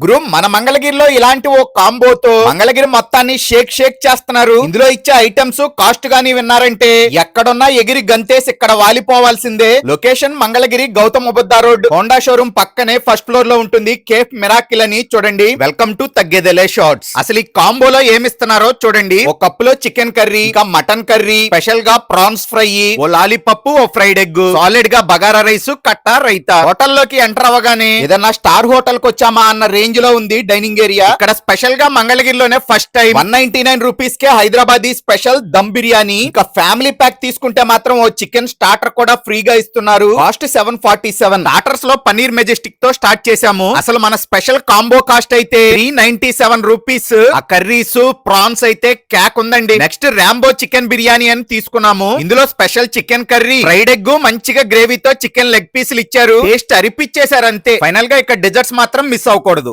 గురు మన మంగళగిరిలో ఇలాంటి ఓ కాంబోతో మంగళగిరి మొత్తాన్ని షేక్ షేక్ చేస్తున్నారు. ఇందులో ఇచ్చే ఐటమ్స్ కాస్ట్ గాని విన్నారంటే ఎక్కడున్నా ఎగిరి గంతేసి ఇక్కడ వాలిపోవాల్సిందే. Location Mangalagiri Gautam Buddha road. Honda showroom పక్కనే ఫస్ట్ ఫ్లోర్లో ఉంటుంది. కేఫ్ మిరాకిల్ అని చూడండి. వెల్కమ్ టు తగ్గేదలే షార్ట్స్. అసలు ఈ కాంబోలో ఏమిస్తున్నారో చూడండి. ఒక కప్పులో చికెన్ కర్రీ ఇంకా మటన్ కర్రీ స్పెషల్గా ప్రాన్స్ ఫ్రై ఓ లాలీపప్పు ఓ ఫ్రైడ్ ఎగ్ సాలిడ్గా బగారా రైస్ కట్ట రైతా. హోటల్లోకి ఎంటర్ అవ్వగానే ఏదన్నా స్టార్ హోటల్కి వచ్చామా అన్న రేంజ్లో ఉంది డైనింగ్ ఏరియా ఇక్కడ స్పెషల్గా మంగళగిరిలోనే first time one ninety nine rupees కే హైదరాబాదీ స్పెషల్ దమ్ బిర్యానీ. ఇంకా ఫ్యామిలీ ప్యాక్ తీసుకుంటే మాత్రం ఓ చికెన్ స్టార్టర్ కూడా ఫ్రీగా ఇస్తున్నారు. కాస్ట్ సెవెన్ ఫార్టీ సెవెన్ స్టార్టర్స్లో పన్నీర్ మెజెస్టిక్తో స్టార్ట్ చేశాము. అసలు మన స్పెషల్ కాంబో కాస్ట్ అయితే త్రీ నైన్టీ సెవెన్ రూపీస్ ఆ కర్రీస్ ప్రాన్స్ అయితే క్యాక్ ఉందండి. నెక్స్ట్ రాంబో చికెన్ బిర్యానీ అని తీసుకున్నాము. ఇందులో special chicken curry fried egg మంచిగా గ్రేవీతో చికెన్ లెగ్ పీసులు ఇచ్చారు. టేస్ట్ అరిపిచ్చేసారు అంతే. ఫైనల్గా ఇక్కడ డెజర్ట్స్ మాత్రం మిస్ అవ్వకూడదు.